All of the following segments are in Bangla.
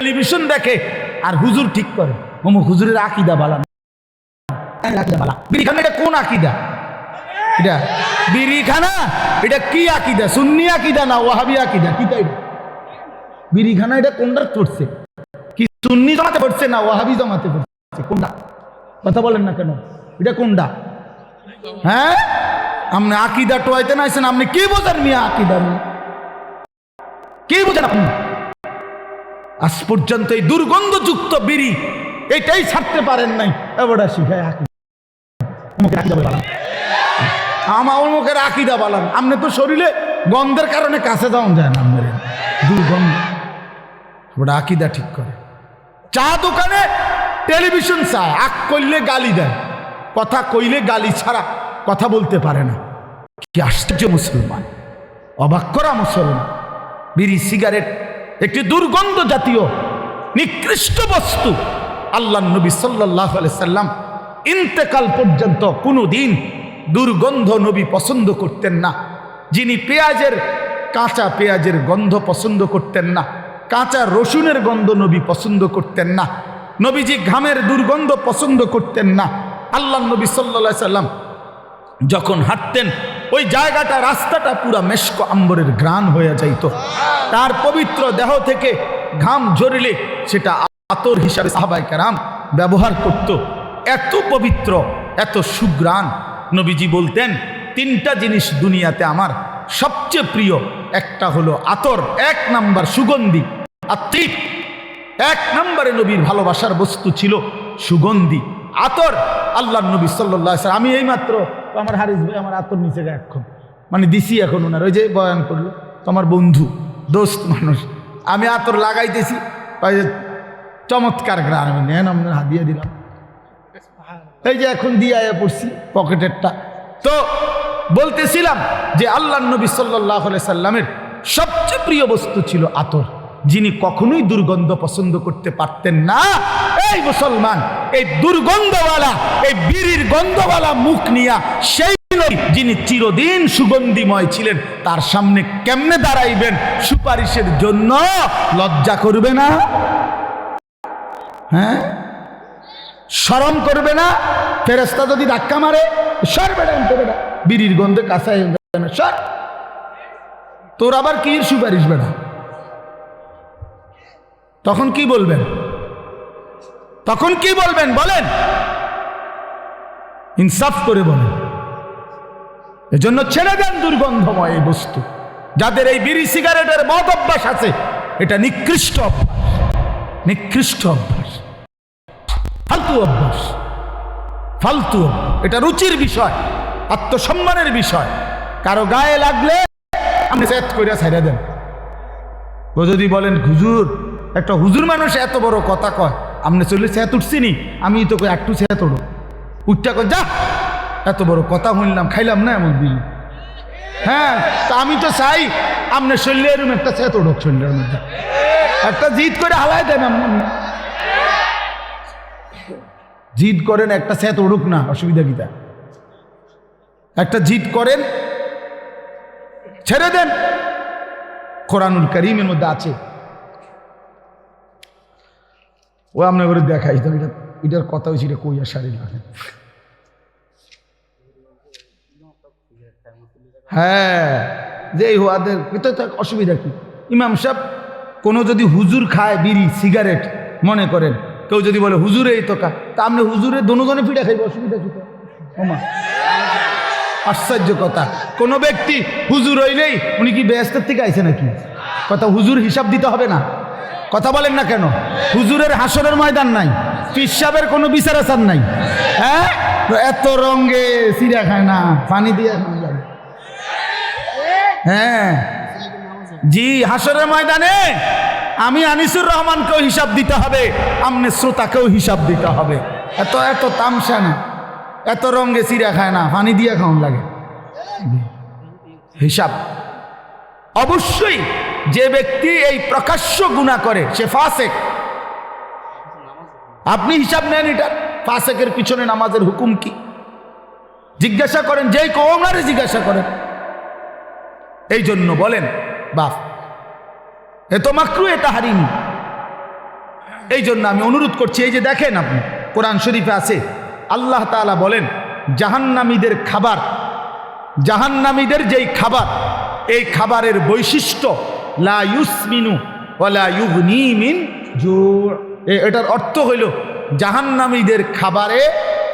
টেলিভিশন দেখে আর হুজুর ঠিক করে। অমুক হুজুরের আকিদা বালা এটা পড়ছে? কি সুন্নি জমাতে পড়ছে না জমাতে কথা বলেন না কেন? এটা হ্যাঁ? আপনি আকিদা টোয়াইতে না আপনি কি বোঝেন মিয়া আকিদা? কি বোঝেন আপনি? আজ পর্যন্ত এই দুর্গন্ধযুক্ত বিড়ি এটাই ছাড়তে পারেন নাই। এবারটা শিখায় আমার মুখের আকিদা বালান আপনি তো শরীরে গন্ধের কারণে কাছে যাওয়া যায় না আপনার। দুর্গন্ধ। ওটা আকিদা ঠিক করে। চা দোকানে টেলিভিশন চায়, আক করলে গালি দেয়। কথা কইলে গালি ছাড়া কথা বলতে পারে না। কি আশ্চর্য মুসলমান। অবাক করা মুসলমান। বিড়ি, সিগারেট একটি দুর্গন্ধ জাতীয়, নিকৃষ্ট বস্তু। আল্লাহ নবী সাল্লাহ সাল্লাম ইন্তেকাল পর্যন্ত কোনো দিন দুর্গন্ধ নবী পছন্দ করতেন না। যিনি পেঁয়াজের, কাঁচা পেঁয়াজের গন্ধ পছন্দ করতেন না, কাঁচা রসুনের গন্ধ নবী পছন্দ করতেন না, নবীজি ঘামের দুর্গন্ধ পছন্দ করতেন না। আল্লাহ নবী সাল্লা সাল্লাম যখন হাঁটতেন ওই জায়গাটা, রাস্তাটা পুরা মেশক আম্বরের গ্রান হয়ে যাইত। তার পবিত্র দেহ থেকে ঘাম ঝরিলে সেটা আতর হিসাবে সাহাবাই কারাম ব্যবহার করত। এত পবিত্র, এত সুগ্রাণ নবীজি বলতেন, তিনটা জিনিস দুনিয়াতে আমার সবচেয়ে প্রিয়। একটা হলো আতর, এক নাম্বার সুগন্ধি আত্মিক এক নম্বরে নবীর ভালোবাসার বস্তু ছিল সুগন্ধি। আতর আল্লাহ নবী সাল্লাহ আমি এই মাত্র আমার হারিস ভাই আমার আতর নিচে এখন। মানে দিছি এখন ওনার। ওই যে বয়ান করল, তোমার বন্ধু, দোস্ত মানুষ। আমি আতর লাগাইতেছি চমৎকার গ্রাম নেন আপনার হাত দিয়ে দিলাম। এই যে এখন দিয়ে আয়া পড়ছি পকেটেরটা। তো বলতেছিলাম যে আল্লাহ নবী সাল্লাহ সাল্লামের সবচেয়ে প্রিয় বস্তু ছিল আতর। যিনি কখনোই দুর্গন্ধ পছন্দ করতে পারতেন না। এই মুসলমান এই দুর্গন্ধওয়ালা, এই বিড়ির গন্ধওয়ালা মুখ নিয়া সেই যিনি চিরদিন সুগন্ধিময় ছিলেন, তার সামনে কেমনে দাঁড়াইবেন সুপারিশের জন্য লজ্জা করবে না? হ্যাঁ? সরম করবে না? ফেরেস্তা যদি ধাক্কা মারে, সর বেড়া আনতে বেড়া বিড়ির গন্ধে কাঁচাই সর। তোর আবার কি সুপারিশ বেড়া তখন কি বলবেন? তখন কি বলবেন? বলেন। ইনসাফ করে বলেন। এজন্য ছেড়ে দেন দুর্গন্ধময় এই বস্তু। যাদের এই বিড়ি সিগারেটের মদ অভ্যাস আছে, এটা নিকৃষ্ট অভ্যাস। নিকৃষ্ট অভ্যাস। ফালতু অভ্যাস। ফালতু এটা রুচির বিষয়, আত্মসম্মানের বিষয়। কারও গায়ে লাগলে আপনি সেট করে ছাইড়া দেন। ও যদি বলেন, হুজুর, একটা হুজুর মানুষ এত বড় কথা কয়। আপনি চলে সেত উঠছিনি আমি তো একটু সেত উঠো উঠটা কই, যা! এত বড় কথা শুনলাম খাইলাম না এমন দিল হ্যাঁ তা আমি তো চাই আপনার শরীরে এরকম একটা সেত উঠুক শরীরের মধ্যে একটা। জিদ করে হালাই দেন আপনি জিদ করেন একটা সেত উড়ুক না, অসুবিধা কিতা একটা জিদ করেন, ছেড়ে দেন। কোরআনুল করিমের মধ্যে আছে। ও আপনার করে দেখাই এটা, এটার কথা হয়েছে, এটা কইয়া সারি লাগে? হ্যাঁ যে এই তো অসুবিধা কি? ইমাম সাহেব, কোনো যদি হুজুর খায় বিড়ি, সিগারেট, মনে করেন, কেউ যদি বলে, হুজুরে এই তো কা তা আপনি হুজুরে দোনোজনে ফিরে খাইবে, অসুবিধা কি ওমা, আশ্চর্য কথা। কোনো ব্যক্তি হুজুর হইলেই উনি কি ব্যস্তের থেকে আইছে নাকি? কথা হুজুর হিসাব দিতে হবে না। কথা বলেন না কেন? হুজুরের হাসরের ময়দান নাই পিসাবের কোনো বিচার আচার নাই। হ্যাঁ? এত রঙ্গে সিরা খায় না পানি দিয়ে হ্যাঁ। জি, হাসরের ময়দানে আমি আনিসুর রহমানকেও হিসাব দিতে হবে, আমনে শ্রোতাকেও হিসাব দিতে হবে। এত এত তামসা না এত রঙে চিরা খায় না পানি দিয়ে খাওয়ান লাগে। হিসাব। অবশ্যই যে ব্যক্তি এই প্রকাশ্য গুণা করে, সে ফাসেক। আপনি হিসাব নেন এটা, ফাসেকের পিছনে নামাজের হুকুম কি? জিজ্ঞাসা করেন, যেই কৌমারে জিজ্ঞাসা করেন। এই জন্য বলেন, বাপ, এ তো মাকরু এটা হারিনি এই জন্য আমি অনুরোধ করছি, এই যে দেখেন আপনি, কোরআন শরীফে আছে, আল্লাহ তাআলা বলেন, জাহান্নামীদের খাবার, জাহান্নামীদের যেই খাবার, এই খাবারের বৈশিষ্ট্য লা ইউসমিনু ওয়ালা ইউগনি মিন জুর। এটার অর্থ হইল, জাহান্নামীদের খাবারে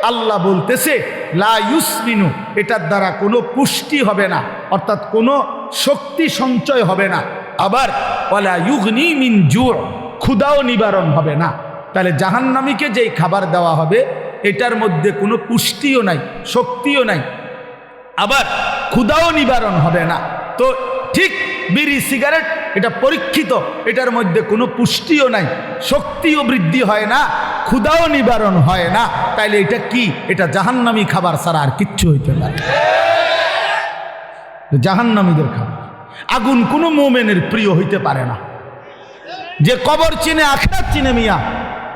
আল্লাহ বলতেছে, লা ইউসমিনু, এটার দ্বারা কোনো পুষ্টি হবে না, অর্থাৎ কোনো শক্তি সঞ্চয় হবে না। আবার ওয়ালা ইউগনি মিন জুর, ক্ষুদাও নিবারণ হবে না। তাহলে জাহান্নামীকে যেই খাবার দেওয়া হবে, এটার মধ্যে কোনো পুষ্টিও নাই, শক্তিও নাই। আবার, ক্ষুদাও নিবারণ হবে না। তো ঠিক বিড়ি, সিগারেট, এটা পরীক্ষিত। এটার মধ্যে কোনো পুষ্টিও নাই, শক্তিও বৃদ্ধি হয় না ক্ষুদাও নিবারণ হয় না। তাইলে এটা কি? এটা জাহান্নামি খাবার ছাড়া আর কিচ্ছু হইতে পারে জাহান্নামীদের খাবার। আগুন কোনো মোমেনের প্রিয় হইতে পারে না। যে কবর চিনে, আখরাত চিনে মিয়া,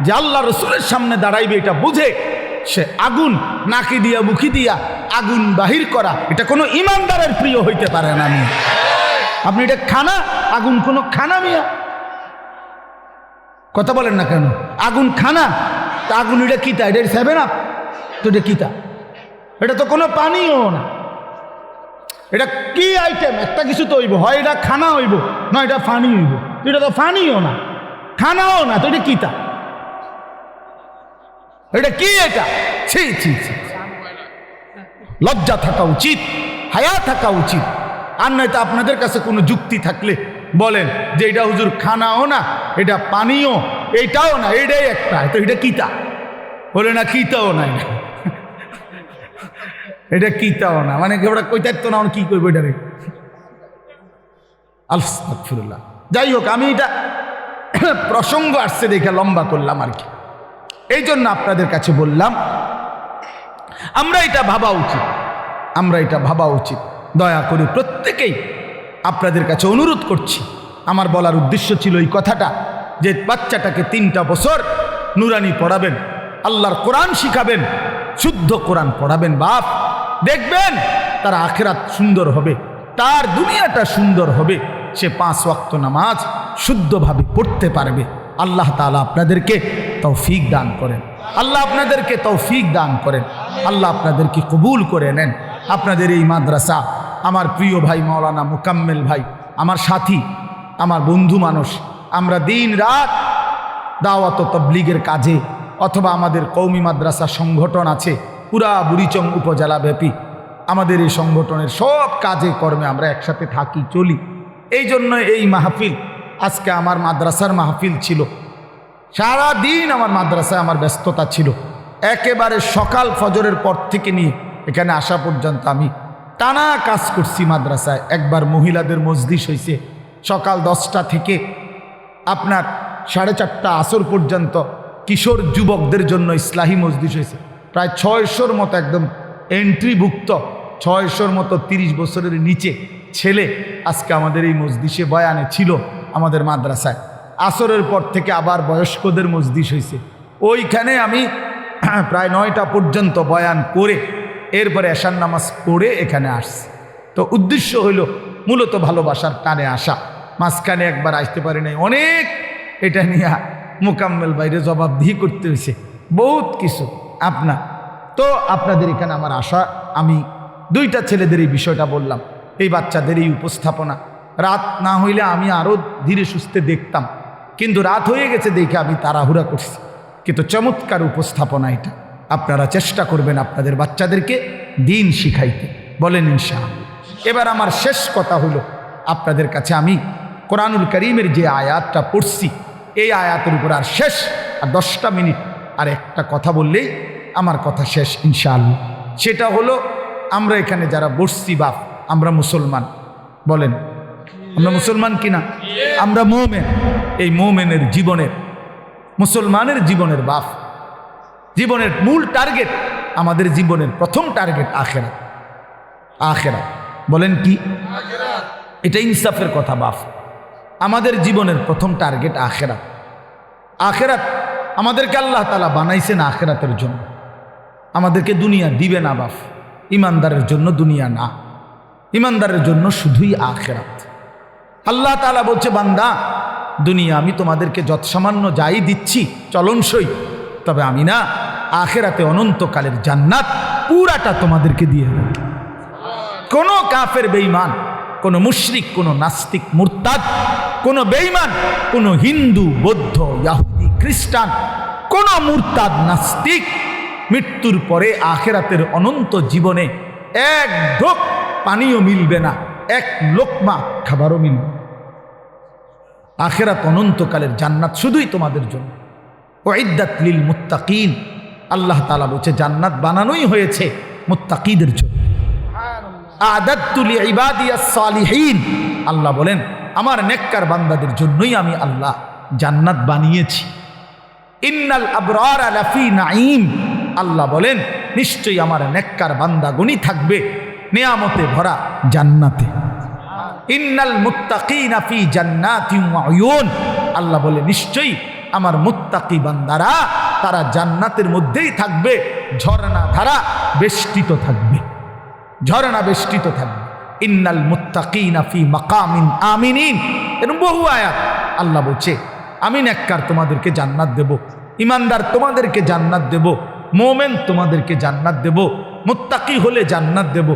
যে আল্লাহ রসুলের সামনে দাঁড়াইবে, এটা বুঝে সে আগুন নাকি দিয়া, মুখি দিয়া আগুন বাহির করা, এটা কোনো ইমানদারের প্রিয় হইতে পারে না মিয়া। আপনি এটা খানা, আগুন কোনো খানা মিয়া। কথা বলেন না কেন? আগুন খানা, তা আগুন এটা কিতা এটা সেভেন আপ তো এটা কিতা এটা তো কোনো পানিও না। এটা কি আইটেম একটা কিছু তো হইব। হয় এটা খানা হইব, না এটা ফানি হইব। এটা তো ফানিও না। খানাও না, তো এটা কিতা এটা কি এটা? ছি ছি ছি। লজ্জা থাকা উচিত, হায়া থাকা উচিত। আর নয়তো আপনাদের কাছে কোনো যুক্তি থাকলে বলেন যে এটা হুজুর খানাও না, এটা পানিও, এটাও না, এটাই একটা, তো এটা কিতা বলে না, কিতাও না এটা। কিতাও না মানে ওটা কইতে তো না কি করব এটা রে আলফিরুল্লাহ যাই হোক, আমি এটা প্রসঙ্গ আসছে দেখে লম্বা করলাম আর কি। এই জন্য আপনাদের কাছে বললাম, আমরা এটা ভাবা উচিত। আমরা এটা ভাবা উচিত। দয়া করে প্রত্যেকেই আপনাদের কাছে অনুরোধ করছি। আমার বলার উদ্দেশ্য ছিল এই কথাটা, যে বাচ্চাটাকে তিনটা বছর নুরানি পড়াবেন, আল্লাহর কোরআন শিখাবেন, শুদ্ধ কোরআন পড়াবেন, বাপ। দেখবেন তার আখেরাত সুন্দর হবে, তার দুনিয়াটা সুন্দর হবে, সে পাঁচ ওয়াক্ত নামাজ শুদ্ধভাবে পড়তে পারবে। আল্লাহ তাআলা আপনাদেরকে তৌফিক দান করেন। আল্লাহ আপনাদেরকে তৌফিক দান করেন। আল্লাহ আপনাদেরকে কবুল করে নেন। আপনাদের এই মাদ্রাসা, আমার প্রিয় ভাই মাওলানা মুকাম্মেল ভাই, আমার সাথী, আমার বন্ধু মানুষ, আমরা দিন রাত দাওয়াত তবলিগের কাজে অথবা আমাদের কৌমি মাদ্রাসা সংগঠন আছে, পুরা বুড়িচং উপজেলা ব্যাপী, আমাদের এই সংগঠনের সব কাজে কর্মে আমরা একসাথে থাকি, চলি। এই জন্য এই মাহফিল, আজকে আমার মাদ্রাসার মাহফিল ছিল। সারা দিন আমার মাদ্রাসায় আমার ব্যস্ততা ছিল। একেবারে সকাল ফজরের পর থেকে নিয়ে এখানে আসা পর্যন্ত আমি টানা কাজ করছি মাদ্রাসায়। একবার মহিলাদের মজলিস হয়েছে সকাল দশটা থেকে আপনার সাড়ে চারটা আসর পর্যন্ত কিশোর যুবকদের জন্য ইসলাহী মজলিস হয়েছে প্রায় ছয়শোর মতো একদম এন্ট্রিভুক্ত ছয়শোর মতো তিরিশ বছরের নিচে ছেলে আজকে আমাদের এই মজলিসে বয়ানে ছিল আমাদের মাদ্রাসায়। আসরের পর থেকে আবার বয়স্কদের মজলিস হয়েছে ওইখানে আমি প্রায় নয়টা পর্যন্ত বয়ান করে এরপরে এশান নামাজ পড়ে এখানে আসছি। তো উদ্দেশ্য হইল মূলত ভালোবাসার টানে আসা। মাঝখানে একবার আসতে পারি নাই, অনেক এটা নিয়ে মোকাম্মেল বাইরে জবাবদিহি করতে হয়েছে বহুত কিছু আপনার তো আপনাদের এখানে আমার আশা, আমি দুইটা ছেলেদের এই বিষয়টা বললাম, এই বাচ্চাদের এই উপস্থাপনা। রাত না হইলে আমি আরও ধীরে সুস্থে দেখতাম। কিন্তু রাত হয়ে গেছে দেখে আমি তাড়াহুড়া করছি। কিন্তু চমৎকার উপস্থাপনা এটা। আপনারা চেষ্টা করবেন আপনাদের বাচ্চাদেরকে দিন শিখাইতে। বলেন ইনশাআল্লাহ। এবার আমার শেষ কথা হলো, আপনাদের কাছে আমি কোরআনুল করিমের যে আয়াতটা পড়ছি, এই আয়াতের উপর আর শেষ আর দশটা মিনিট আর একটা কথা বললেই আমার কথা শেষ ইনশাআল্লাহ। সেটা হলো, আমরা এখানে যারা বসছি বাপ, আমরা মুসলমান। বলেন, আমরা মুসলমান কিনা? আমরা মোমেন। এই মোমেনের জীবনের, মুসলমানের জীবনের বাপ জীবনের মূল টার্গেট আমাদের জীবনের প্রথম টার্গেট আখেরা আখেরা বলেন কি? এটা ইনসাফের কথা, বাফ। আমাদের জীবনের প্রথম টার্গেট আখেরাত। আখেরাত আমাদেরকে আল্লাহ তালা বানাইছেন আখেরাতের জন্য। আমাদেরকে দুনিয়া দিবে না, বাফ। ইমানদারের জন্য দুনিয়া না। ইমানদারের জন্য শুধুই আখেরাত। আল্লাহ তালা বলছে, বান্দা, দুনিয়া আমি তোমাদেরকে যৎসামান্য যাই দিচ্ছি, চলনসই। তবে আমি না, আখেরাতে অনন্তকালের জান্নাত পুরাটা তোমাদেরকে দিয়ে দেব। কোনো কাফের বেঈমান, কোনো মুশরিক, কোনো নাস্তিক, মুরতাদ, কোনো বেঈমান, কোনো হিন্দু, বৌদ্ধ, ইয়াহুদি, খ্রিস্টান, কোনো মুরতাদ, নাস্তিক, মৃত্যুর পরে আখেরাতের অনন্ত জীবনে এক ঢোক পানিও মিলবে না, এক লোকমা খাবারও মিলবে আখেরাত অনন্তকালের জান্নাত শুধুই তোমাদের জন্য। ওয়াইদাত লিল মুত্তাকিন। আল্লাহ তালা বলছে, জান্নাত বানানোই হয়েছে মুত্তাকিদের জন্য। আদাতুলি ইবাদিয়াস সালিহিন। আল্লাহ বলেন, আমার নেককার বান্দাদের জন্যই আমি আল্লাহ জান্নাত বানিয়েছি। ইন্নাল আবরার লাফি নাঈম। আল্লাহ বলেন, নিশ্চয়ই আমার নেককার বান্দা গণি থাকবে নেয়ামতে ভরা জান্নাতে। ইন্নাল মুত্তাকিনা ফি জান্নাতিন ওয়া উয়ুন। আল্লাহ বলে, নিশ্চয়ই আমার মুত্তাকি বান্দারা, তারা জান্নাতের মধ্যেই থাকবে, ঝর্ণা ধারা বেষ্টিত থাকবে। ঝর্ণা বেষ্টিত থাকবে। ইন্নাল মুত্তাকিনা ফি মাকামিন আমিনিন। এরকম বহু আয়াত আল্লাহ বলছে, আমি নেককার তোমাদেরকে জান্নাত দেব, ইমানদার তোমাদেরকে জান্নাত দেব, মোমেন তোমাদেরকে জান্নাত দেব, মুত্তাকি হলে জান্নাত দেব।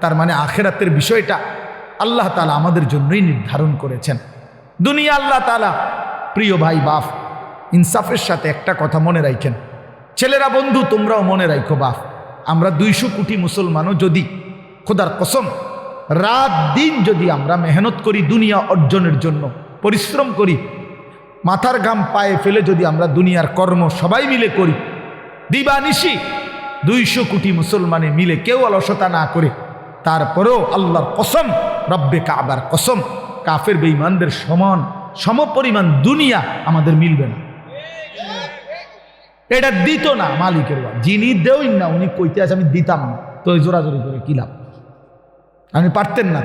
তার মানে আখেরাতের বিষয়টা আল্লাহ তালা আমাদের জন্যই নির্ধারণ করেছেন। দুনিয়া আল্লাহ তালা প্রিয় ভাই, বাপ ইনসাফের সাথে একটা কথা মনে রাখেন ছেলেরা বন্ধু, তোমরাও মনে রাখো বাপ, আমরা দুইশো কোটি মুসলমানও যদি, খোদার কসম, রাত দিন যদি আমরা মেহনত করি দুনিয়া অর্জনের জন্য, পরিশ্রম করি, মাথার গাম পায়ে ফেলে যদি আমরা দুনিয়ার কর্ম সবাই মিলে করি, দিবানিশি দুইশো কোটি মুসলমানে মিলে কেউ অলসতা না করে, তারপরেও আল্লাহর কসম, রব্বে কাবার কসম, কাফের বেঈমানদের সমান, সমপরিমাণ দুনিয়া আমাদের মিলবে না। এটা দিত না মালিকের। যিনি দেওই না, উনি কইতে আছে, আমি দিতাম না। তো জোরাজোরি করে কি লাভ? আপনি পারতেন না।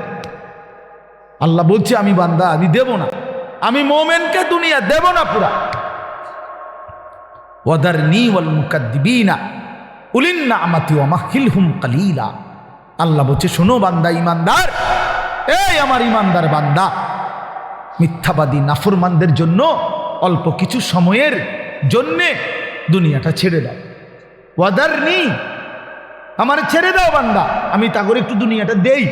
আল্লাহ বলছে, আমি বান্দা, আমি দেব না। আমি মোমেনকে দুনিয়া দেব না পুরা। ওয়াদার নি ওয়াল মুকাদ্দিবিনা উলিন্না আমাতি ওয়ামাহিল হুম কালিলা। আল্লাহ বলছে, শোনো বান্দা, ইমানদার। এই আমার ইমানদার বান্দা, মিথ্যাবাদী, নাফরমানদের জন্য অল্প কিছু সময়ের জন্যে দুনিয়াটা ছেড়ে দাও। ওয়াদার নি আমার ছেড়ে দাও বান্দা। আমি তা করে একটু দুনিয়াটা দেই।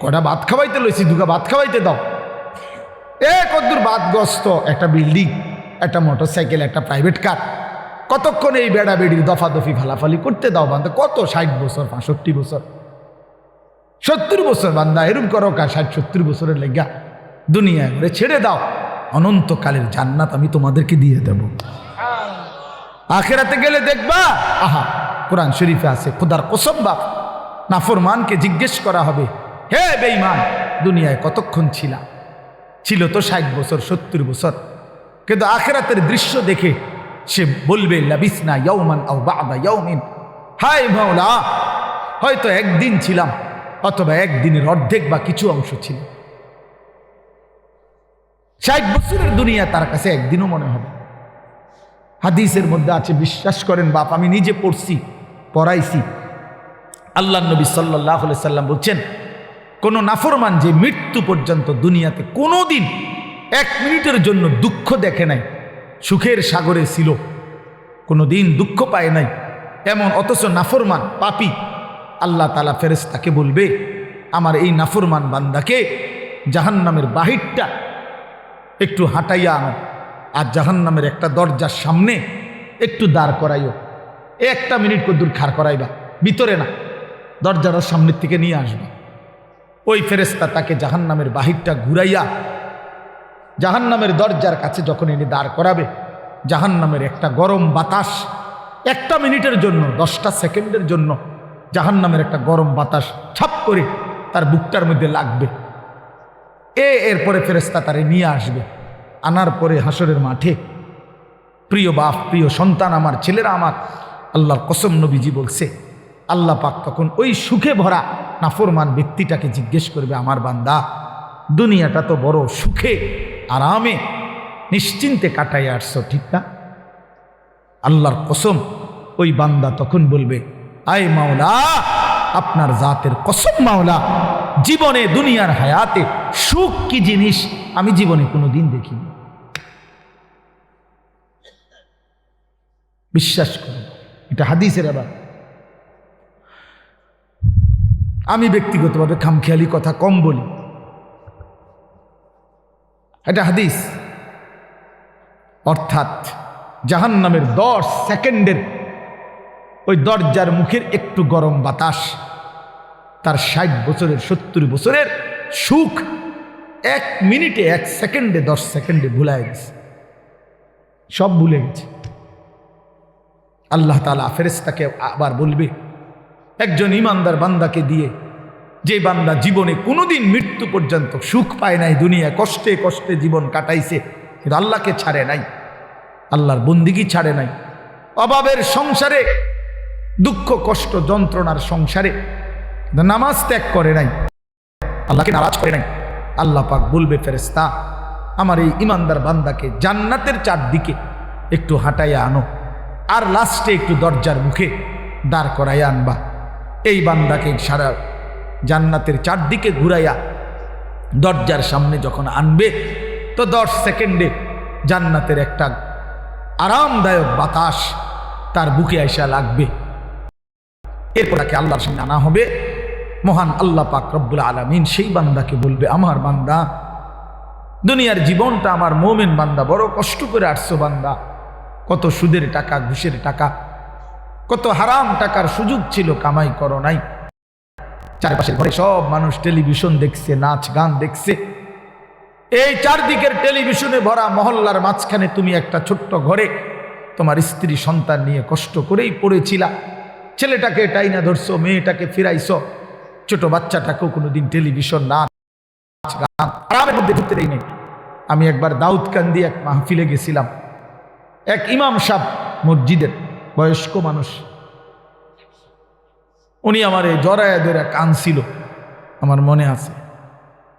কটা ভাত খাওয়াইতে লইছি, দুগা ভাত খাওয়াইতে দাও। এ কদ্দুর বাদগ্রস্ত, একটা বিল্ডিং, একটা মোটর সাইকেল একটা প্রাইভেট কার। কতক্ষণ এই বেড়া বেড়ির দফা দফি ফালাফালি করতে দাও বান্দা? কত ষাট বছর পঁয়ষট্টি বছর? সত্তর বছর বান্দা, এরম করো কা ষাট, সত্তর বছরের লেগা। দুনিয়া করে ছেড়ে দাও। অনন্তকালের জান্নাত আমি তোমাদেরকে দিয়ে দেব। আখেরাতে গেলে দেখবা, আহা, কোরআন শরীফে আছে, খোদার কসম বাপ, নাফরমানকে জিজ্ঞেস করা হবে, হে বেঈমান, দুনিয়ায় কতক্ষণ ছিলা? ছিল তো ষাট বছর, সত্তর বছর। কিন্তু আখেরাতের দৃশ্য দেখে সে বলবে, লাবিসনা ইয়ৌমান আও বাদা ইয়ৌমিন হায় মাওলা, হয়তো একদিন ছিলাম, অথবা একদিনের অর্ধেক বা কিছু অংশ ছিল। ষাট বছরের দুনিয়া তার কাছে একদিনও মনে হবে হাদিসের মধ্যে আছে, বিশ্বাস করেন বাপ, আমি নিজে পড়ছি, পড়াইছি। আল্লাহ নবী সাল্লাহ সাল্লাম বলছেন, কোনো নাফরমান যে মৃত্যু পর্যন্ত দুনিয়াতে কোনো দিন এক মিনিটের জন্য দুঃখ দেখে নাই, সুখের সাগরে ছিল কোনো দিন দুঃখ পায় নাই, এমন অথচ নাফরমান পাপি, আল্লাহ তালা ফেরেস তাকে বলবে, আমার এই নাফরমান বান্দাকে জাহান্নামের বাহিরটা একটু হাঁটাইয়া আনো। আর জাহান্নামের একটা দরজার সামনে একটু দাঁড় করাইও। একটা মিনিট কদ্দুর খাড় করাইবা? ভিতরে না। দরজার সামনের থেকে নিয়ে আসবা। ওই ফেরেস্তা তাকে জাহান্নামের বাহিরটা ঘুরাইয়া জাহান্নামের দরজার কাছে যখন এনে দাঁড় করাবে, জাহান্নামের একটা গরম বাতাস একটা মিনিটের জন্য, দশটা সেকেন্ডের জন্য জাহান্নামের একটা গরম বাতাস ছাপ করে তার বুকটার মধ্যে লাগবে। এ এরপরে ফেরেস্তা তারে নিয়ে আসবে। আনার পরে হাসরের মাঠে, প্রিয় বাপ, প্রিয় সন্তান আমার, ছেলেরা আমার, আল্লাহর কসম নবীজি বলছে, আল্লাহ পাক তখন ওই সুখে ভরা, নাফরমান ব্যক্তিটাকে জিজ্ঞেস করবে, আমার বান্দা, দুনিয়াটা তো বড় সুখে, আরামে, নিশ্চিন্তে কাটাই আসছো, ঠিক না? আল্লাহর কসম ওই বান্দা তখন বলবে, আয় মাওলা, আপনার জাতের কসম মাওলা, জীবনে, দুনিয়ার হায়াতে সুখ কি জিনিস? আমি জীবনে কোনো দিন দেখিনি। বিশ্বাস করি, এটা হাদিসের আবার। আমি ব্যক্তিগতভাবে খামখেয়ালি কথা কম বলি। এটা হাদিস। অর্থাৎ জাহান নামের দশ সেকেন্ডের ওই দরজার মুখের একটু গরম বাতাস, তার ষাট বছরের, সত্তর বছরের সুখ এক মিনিটে, এক সেকেন্ডে, দশ সেকেন্ডে ভুলায় গেছে। সব ভুলে গেছে। আল্লাহ তালা ফেরেস্তাকে আবার বলবে, একজন ইমানদার বান্দাকে দিয়ে, যে বান্দা জীবনে কোনোদিন মৃত্যু পর্যন্ত সুখ পায় নাই, দুনিয়া কষ্টে কষ্টে জীবন কাটাইছে, কিন্তু আল্লাহকে ছাড়ে নাই, আল্লাহর বন্দিগি ছাড়ে নাই। অভাবের সংসারে, দুঃখ, কষ্ট, যন্ত্রণার সংসারে নামাজ ত্যাগ করে নাই, আল্লাহকে নারাজ করে নাই। আল্লাহ পাক বলবে ফেরেস্তা আমার এই ইমানদার বান্দাকে জান্নাতের চারদিকে একটু হাঁটাইয়া আনো আর লাস্টে একটু দরজার মুখে দাঁড় করাইয়া আনবা। এই বান্দাকে সারা জান্নাতের চারদিকে ঘুরাইয়া দরজার সামনে যখন আনবে, তো দশ সেকেন্ডে জান্নাতের একটা আরামদায়ক বাতাস তার বুকে আইসা লাগবে। এরপর তাকে আল্লাহর সামনে আনা হবে। মহান আল্লাহ পাক রব্বুল আলমিন সেই বান্দাকে বলবে, আমার বান্দা, দুনিয়ার জীবনটা আমার মোমেন বান্দা বড় কষ্ট করে আসছো বান্দা। কত সুদের টাকা, ঘুষের টাকা, কত হারাম টাকার সুযোগ ছিল, কামাই করো নাই। চারপাশের ঘরে সব মানুষ টেলিভিশন দেখছে, নাচ গান দেখছে। এই চারদিকের টেলিভিশনে ভরা মহল্লার মাঝখানে তুমি একটা ছোট্ট ঘরে তোমার স্ত্রী সন্তান নিয়ে কষ্ট করেই পড়েছিলা। ছেলেটাকে টাইনা ধরছো, মেয়েটাকে ফিরাইছো ছোট বাচ্চাটাকেও কোনোদিন টেলিভিশন নাচ গান আরামের মধ্যে ঢুকতে দেয় নাই আমি একবার দাউদকান্দি এক মাহফিলে গেছিলাম। এক ইমাম সাহ মসজিদের বয়স্ক মানুষ। উনি আমার এই জরায়া ধরে কানছিল আমার মনে আছে।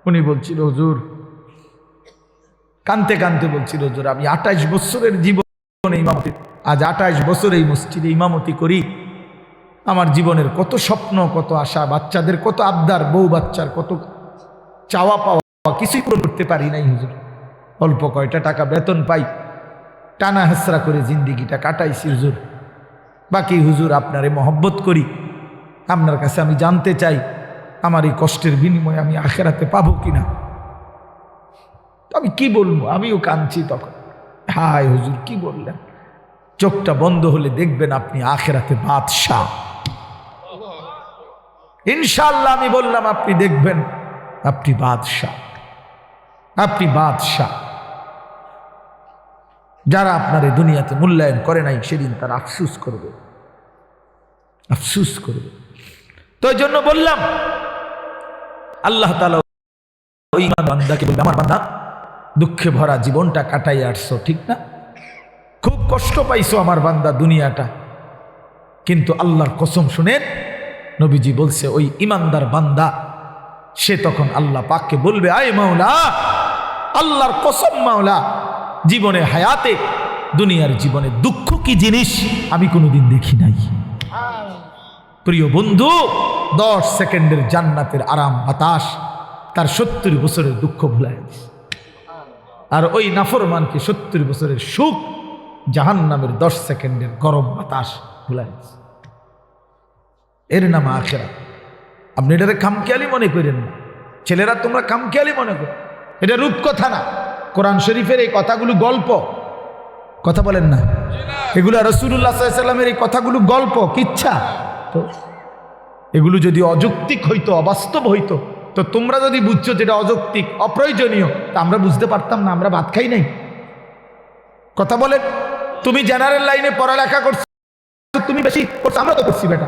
উনি বলছিল, হুজুর। কানতে কানতে বলছিল, হুজুর, আমি আঠাইশ বছরের জীবনে ইমামতি, আজ আঠাইশ বছর এই মসজিদে ইমামতি করি। আমার জীবনের কত স্বপ্ন, কত আশা, বাচ্চাদের কত আবদার, বউ বাচ্চার কত চাওয়া পাওয়া, কিছুই পূরণ করতে পারি নাই হুজুর। অল্প কয়টা টাকা বেতন পাই, টানা হেসরা করে জিন্দিগিটা কাটাইছি হুজুর। বাকি হুজুর আপনারে মহব্বত করি, আপনার কাছে আমি জানতে চাই, আমার এই কষ্টের বিনিময়ে আমি আখেরাতে পাবো কিনা। আমি কি বলব? আমিও কাঁদছি তখন। হায় হুজুর, কি বললেন? চোখটা বন্ধ হলে দেখবেন আপনি আখেরাতে বাদশাহ। ইনশাল্লাহ আমি বললাম, আপনি দেখবেন আপনি বাদশাহ। আপনি বাদশাহ। যারা আপনার এই দুনিয়াতে মূল্যায়ন করে নাই, সেদিন তারা আফসুস করবে। আফসুস করবে। তো ওই জন্য বললাম, আল্লাহ তালা বান্দাকে বলবে, আমার বান্দা, দুঃখে ভরা জীবনটা কাটাই আসছো ঠিক না? খুব কষ্ট পাইছো আমার বান্দা দুনিয়াটা। কিন্তু আল্লাহর কসম শুনেন নবীজি বলছে, ওই ইমানদার বান্দা, সে তখন আল্লাহ পাককে বলবে, আয় মাওলা, আল্লাহর কসম মাওলা, জীবনে হায়াতে, দুনিয়ার জীবনে দুঃখ কি জিনিস আমি কোনোদিন দেখি নাই প্রিয় বন্ধু, দশ সেকেন্ডের জান্নাতের আরাম, বাতাস, তার সত্তর বছরের দুঃখ ভুলায়। আর ওই নাফরমানকে সত্তর বছরের সুখ জাহান নামের দশ সেকেন্ডের গরম বাতাস ভুলায়। এর নাম আখেরা আপনি এটাকে খামখেয়ালি মনে করেন না। ছেলেরা তোমরা খামখেয়ালি মনে করো। এটা রূপকথা না। কোরআন শরীফের এই কথাগুলো গল্প। কথা বলেন না। এগুলো রসুল্লাহ সাল্লামের এই কথাগুলো গল্প, কিচ্ছা? তো এগুলো যদি অযৌক্তিক হইতো, অবাস্তব হইতো, তো তোমরা যদি বুঝছ যেটা অযৌক্তিক, অপ্রয়োজনীয়, তা আমরা বুঝতে পারতাম না, আমরা ভাত খাই নাই। কথা বলে তুমি জেনারেল লাইনে পড়ালেখা করছ, তুমি বেশি করছ, আমরা তো করছি বেটা।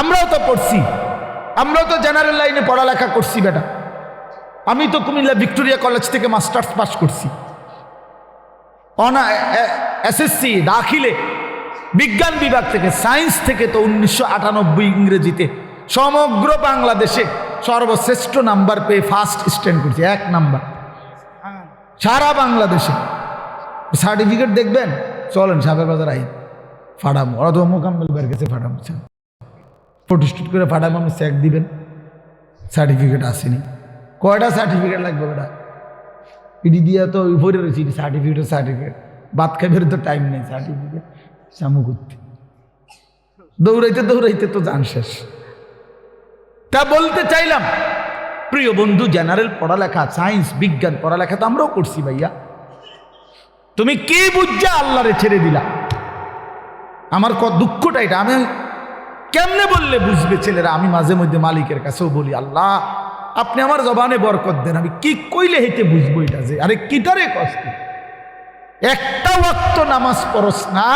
আমরাও তো পড়ছি। আমরাও তো জেনারেল লাইনে পড়ালেখা করছি বেটা। আমি তো কুমিল্লা ভিক্টোরিয়া কলেজ থেকে মাস্টার্স পাস করছি। অনা এসএসসি দাখিলে বিজ্ঞান বিভাগ থেকে সায়েন্স থেকে তো উনিশশো আটানব্বই ইংরেজিতে সমগ্র বাংলাদেশে সর্বশ্রেষ্ঠ নাম্বার পেয়ে ফার্স্ট স্ট্যান্ড করছি, এক নাম্বার সারা বাংলাদেশে। সার্টিফিকেট দেখবেন? চলেন সাবের বাজার আই ফাড়াম তো মোকাম্মেল বের গেছে ফাড়াম ফটোস্টুট করে ফাড়াম আপনি চেক দিবেন। সার্টিফিকেট আসেনি। কয়টা সার্টিফিকেট লাগবে ওটা ইডি দিয়া তো উপরে রয়েছে সার্টিফিকেট সার্টিফিকেট। ভাত খাইবের তো টাইম নেই সার্টিফিকেট। শ্যামু করতে। দৌড়াইতে দৌড়াইতে তো জান শেষ। তা বলতে চাইলাম, প্রিয় বন্ধু জেনারেল পড়ালেখা সায়েন্স বিজ্ঞান পড়ালেখা তো আমরাও করছি ভাইয়া। তুমি কি বুঝছা আল্লাহরে ছেড়ে দিলা? আমার দুঃখটা এটা, আমি কেমনে বললে বুঝবে ছেলেরা? আমি মাঝে মধ্যে মালিকের কাছেও বলি, আল্লাহ, আপনি আমার জবানে বরকত দেন। আমি কি কইলে হেঁটে বুঝব এটা যে? আরে কিটারে কষ্ট? একটা ওয়াক্ত নামাজ পড়স না